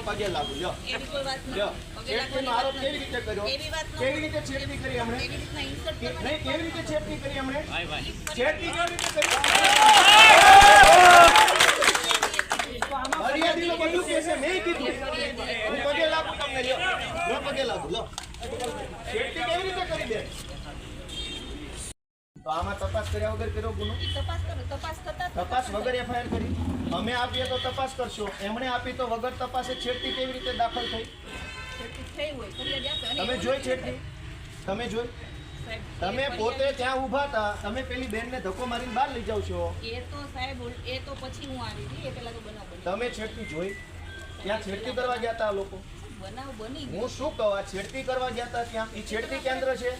હું પગે લાગુ લ્યો. એવી કોઈ વાત નથી. લ્યો છેડતીનો આરોપ કેવી રીતે કર્યો? એવી વાત નથી. કેવી રીતે છેડતી કરી એવી હમણે રીતના insult કે- કરવાની નહીં કેવી રીતે છેડતી કરી હમણે છેડતી કેવી રીતે કરી? ફરિયાદીનો બધું કહેશે મેં કીધું. હું પગે લાગુ તમને લ્યો લ્યો પગે લાગુ લો છેડતી કેવી રીતે કરી દે? તો આમાં તપાસ કર્યા વગર કર્યો ગુનો? તપાસ કરો તપાસ કરતા તપાસ વગર એફઆઈઆર કરી? અમે આપીએ તો તપાસ કરશો. એમણે આપી તો વગર તપાસે છેડતી કેવી રીતે દાખલ થઈ? તમે જોઈ છેડતી? તમે જોઈ? તમે પોતે ત્યાં ઊભા હતા તમે પેલી બેનને ધક્કો મારીને બહાર લઈ જાવ છો. એ તો સાહેબ એ તો પછી હું આવી હતી એ પેલા તો બનાવ તમે છેડતી જોઈ? ત્યાં છેડતી કરવા ગયા હતા આ લોકો? બનાવ બની હું શું કહું આ છેડતી કરવા ગયા હતા ત્યાં? એ છેડતી કેન્દ્ર છે?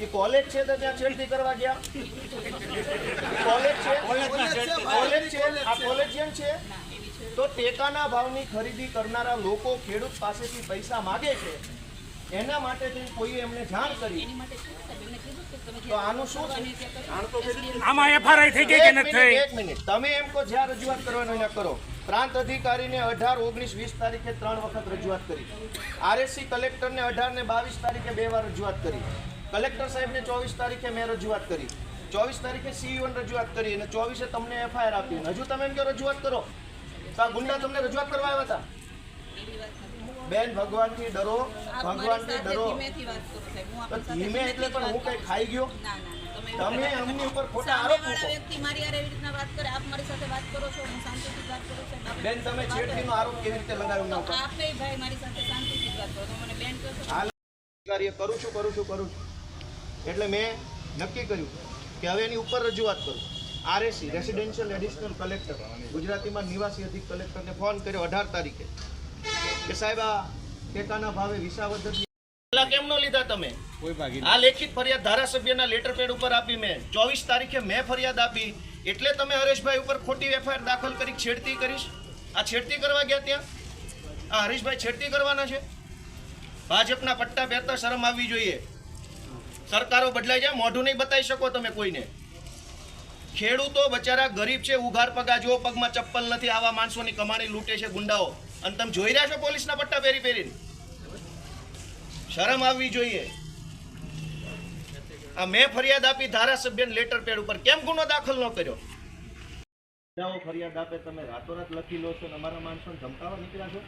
એ કોલેજ છે તો ત્યાં છેડતી કરવા ગયા કોલેજ છે કોલેજ છે આ કોલેજિયન છે? તો ટેકાના ભાવની ખરીદી કરનારા લોકો ખેડૂત પાસેથી પૈસા માગે છે. એના માટે કોઈ એમને જાણ કરી. એની સાહેબ? એમને કીધું કે તમે તો આનું શું છે? કરવાની ત્યાં કરો. આમાં એફઆરઆઈ થઈ ગઈ કે એક નથી મિનિટ થઈ? એક મિનિટ. તમે એમ કહો જ્યાં રજૂઆત કરવાનું કરો. પ્રાંત અધિકારીને અઢાર ઓગણીસ વીસ તારીખે ત્રણ વખત રજૂઆત કરી. આરએસસી કલેક્ટરને અઢાર ને બાવીસ તારીખે બે વાર રજૂઆત કરી. કલેક્ટર સાહેબને ચોવીસ તારીખે મેં રજૂઆત કરી. ચોવીસ તારીખે સીઈઓને રજૂઆત કરી અને ચોવીસે તમને એફઆઈઆર આપી હજુ તમે એમ કે રજૂઆત કરો. તો આ ગુંડા તમને રજૂઆત કરવા આવ્યા હતા. બેન ભગવાનથી ડરો ભગવાનથી ડરો. ધીમે એટલે પણ હું કઈ ખાઈ ગયો? તમે અમની ઉપર ખોટા આરોપ વ્યક્તિ મારી હારે એવી રીતના વાત કરે આપ મારી સાથે વાત કરો છો હું શાંતિથી વાત કરું છું બેન તમે છેડતીનો આરોપ કેવી રીતે લગાવ્યો ના આપે ભાઈ મારી સાથે શાંતિથી વાત કરો. તો મને બેન કહો કાર્ય કરું છું કરું છું કરું છું. એટલે મેં નક્કી કર્યું. કે હવે એની ઉપર રજૂઆત કરું. આરએસી રેસિડેન્શિયલ એડિશનલ કલેક્ટર ગુજરાતીમાં નિવાસી અધિક કલેક્ટરને ફોન કર્યો અઢાર તારીખે. કે સાહેબ આ ટેકાના ભાવે વિસાવદર કેમ નો લીધા તમે? આ લેખિત ફરિયાદ ધારાસભ્યના લેટર પેડ ઉપર આપી મેં. ચોવીસ તારીખે મેં ફરિયાદ આપી. એટલે તમે હરેશભાઈ ઉપર ખોટી એફઆઈઆર દાખલ કરી છેડતી કરીશ? આ છેડતી કરવા ગયા ત્યાં? આ હરીશભાઈ છેડતી કરવાના છે? ભાજપના પટ્ટા પહેરતા શરમ આવવી જોઈએ. સરકારો બદલાઈ જાય મોઢું નહીં બતાવી શકો તમે કોઈને. ખેડૂતો બચારા ગરીબ છે ઉઘાર પગા જો પગમાં ચપ્પલ નથી આવા માણસોની કમાણી લૂંટે છે ગુંડાઓ. અને તમે જોઈ રહ્યા છો પોલીસના પટ્ટા પહેરી પહેરીને? શરમ આવવી જોઈએ. આ મેં ફરિયાદ આપી ધારાસભ્યને લેટર પેડ ઉપર. કેમ ગુનો દાખલ ન કર્યો? ફરિયાદ આપે તમે રાતોરાત લખી લો છો અને અમારા માણસોને ધમકાવા નીકળ્યા છો?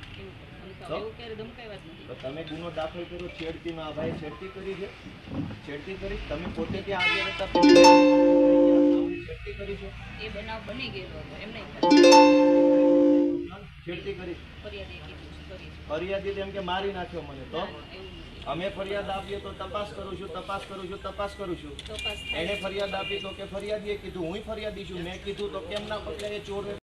તો તમે ગુનો દાખલ કર્યો છેડતીમાં આ ભાઈ છેડતી કરી છે. છેડતી કરી તમે પોતે ત્યાં આગળ હતા? છેડતી કરી છે? એ બનાવ બની ગયેલો એમ એમને છેડતી કરી. ફરિયાદ એમ કે મારી નાખ્યો મને. તો. અમે ફરિયાદ આપીએ તો તપાસ કરું છું તપાસ કરું છું તપાસ કરું છું. એને ફરિયાદ આપી તો કે ફરિયાદીએ કીધું હું ફરિયાદી છું. મેં કીધું તો કેમ ના પગલે એ ચોર